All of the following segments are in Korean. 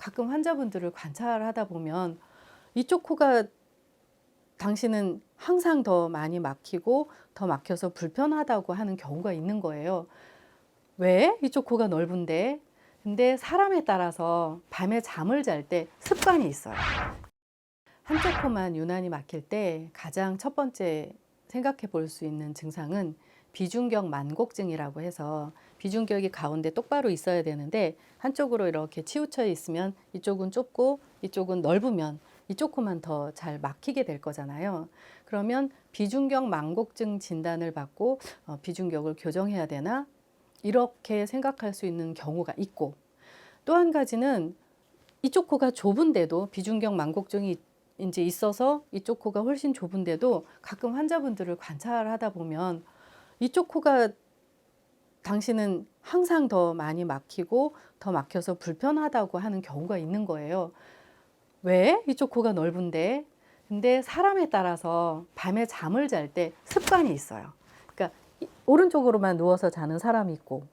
가끔 환자분들을 관찰하다 보면 이쪽 코가 당신은 항상 더 많이 막히고 더 막혀서 불편하다고 하는 경우가 있는 거예요. 왜? 이쪽 코가 넓은데. 근데 사람에 따라서 밤에 잠을 잘 때 습관이 있어요. 한쪽 코만 유난히 막힐 때 가장 첫 번째 생각해 볼 수 있는 증상은 비중격 만곡증이라고 해서 비중격이 가운데 똑바로 있어야 되는데 한쪽으로 이렇게 치우쳐 있으면 이쪽은 좁고 이쪽은 넓으면 이쪽 코만 더 잘 막히게 될 거잖아요. 그러면 비중격 만곡증 진단을 받고 어, 비중격을 교정해야 되나 이렇게 생각할 수 있는 경우가 있고 또 한 가지는 이쪽 코가 좁은데도 비중격 만곡증이 이제 있어서 이쪽 코가 훨씬 좁은데도 가끔 환자분들을 관찰하다 보면 이쪽 코가 당신은 항상 더 많이 막히고 더 막혀서 불편하다고 하는 경우가 있는 거예요. 왜? 이쪽 코가 넓은데. 근데 사람에 따라서 밤에 잠을 잘 때 습관이 있어요. 그러니까 이- 오른쪽으로만 누워서 자는 사람이 있고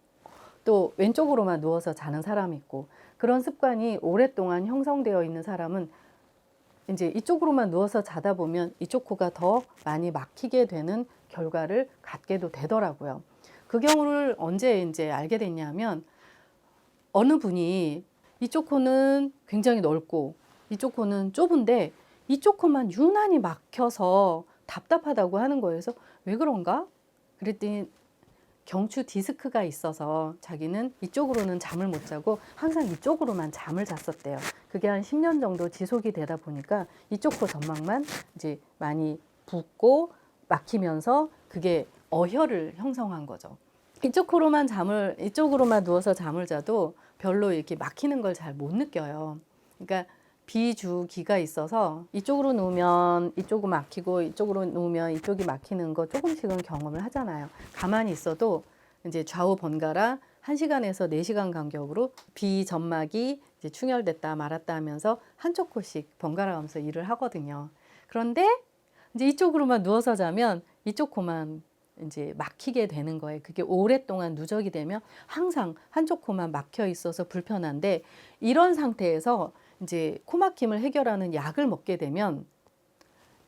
또 왼쪽으로만 누워서 자는 사람이 있고 그런 습관이 오랫동안 형성되어 있는 사람은 이제 이쪽으로만 누워서 자다 보면 이쪽 코가 더 많이 막히게 되는 결과를 갖게도 되더라고요. 그 경우를 언제 이제 알게 됐냐면 어느 분이 이쪽 코는 굉장히 넓고 이쪽 코는 좁은데 이쪽 코만 유난히 막혀서 답답하다고 하는 거예요. 그래서 왜 그런가? 그랬더니 경추 디스크가 있어서 자기는 이쪽으로는 잠을 못 자고 항상 이쪽으로만 잠을 잤었대요. 그게 한 10년 정도 지속이 되다 보니까 이쪽 코 점막만 이제 많이 붓고 막히면서 그게 어혈을 형성한 거죠. 이쪽 코로만 잠을 이쪽으로만 누워서 잠을 자도 별로 이렇게 막히는 걸 잘 못 느껴요. 그러니까 비주기가 있어서 이쪽으로 누우면 이쪽은 막히고 이쪽으로 누우면 이쪽이 막히는 거 조금씩은 경험을 하잖아요. 가만히 있어도 이제 좌우 번갈아 1시간에서 4시간 간격으로 비점막이 이제 충혈됐다 말았다 하면서 한쪽 코씩 번갈아 가면서 일을 하거든요. 그런데 이제 이쪽으로만 누워서 자면 이쪽 코만 이제 막히게 되는 거예요. 그게 오랫동안 누적이 되면 항상 한쪽 코만 막혀 있어서 불편한데 이런 상태에서 이제 코 막힘을 해결하는 약을 먹게 되면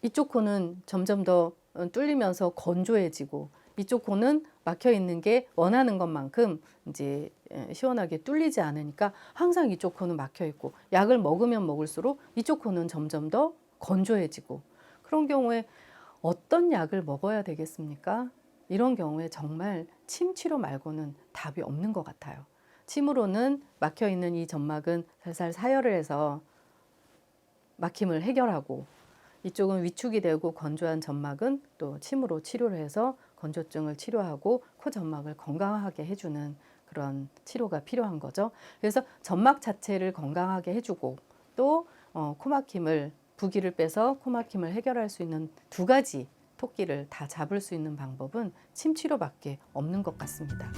이쪽 코는 점점 더 어, 뚫리면서 건조해지고 이쪽 코는 막혀 있는 게 원하는 것만큼 이제 에, 시원하게 뚫리지 않으니까 항상 이쪽 코는 막혀 있고 약을 먹으면 먹을수록 이쪽 코는 점점 더 건조해지고 그런 경우에 어떤 약을 먹어야 되겠습니까? 이런 경우에 정말 침 치료 말고는 답이 없는 것 같아요. 침으로는 막혀 있는 이 점막은 살살 사혈을 해서 막힘을 해결하고 이쪽은 위축이 되고 건조한 점막은 또 침으로 치료를 해서 건조증을 치료하고 코 점막을 건강하게 해주는 그런 치료가 필요한 거죠. 그래서 점막 자체를 건강하게 해주고 또 어, 코막힘을 부기를 빼서 코막힘을 해결할 수 있는 두 가지 토끼를 다 잡을 수 있는 방법은 침 치료밖에 없는 것 같습니다.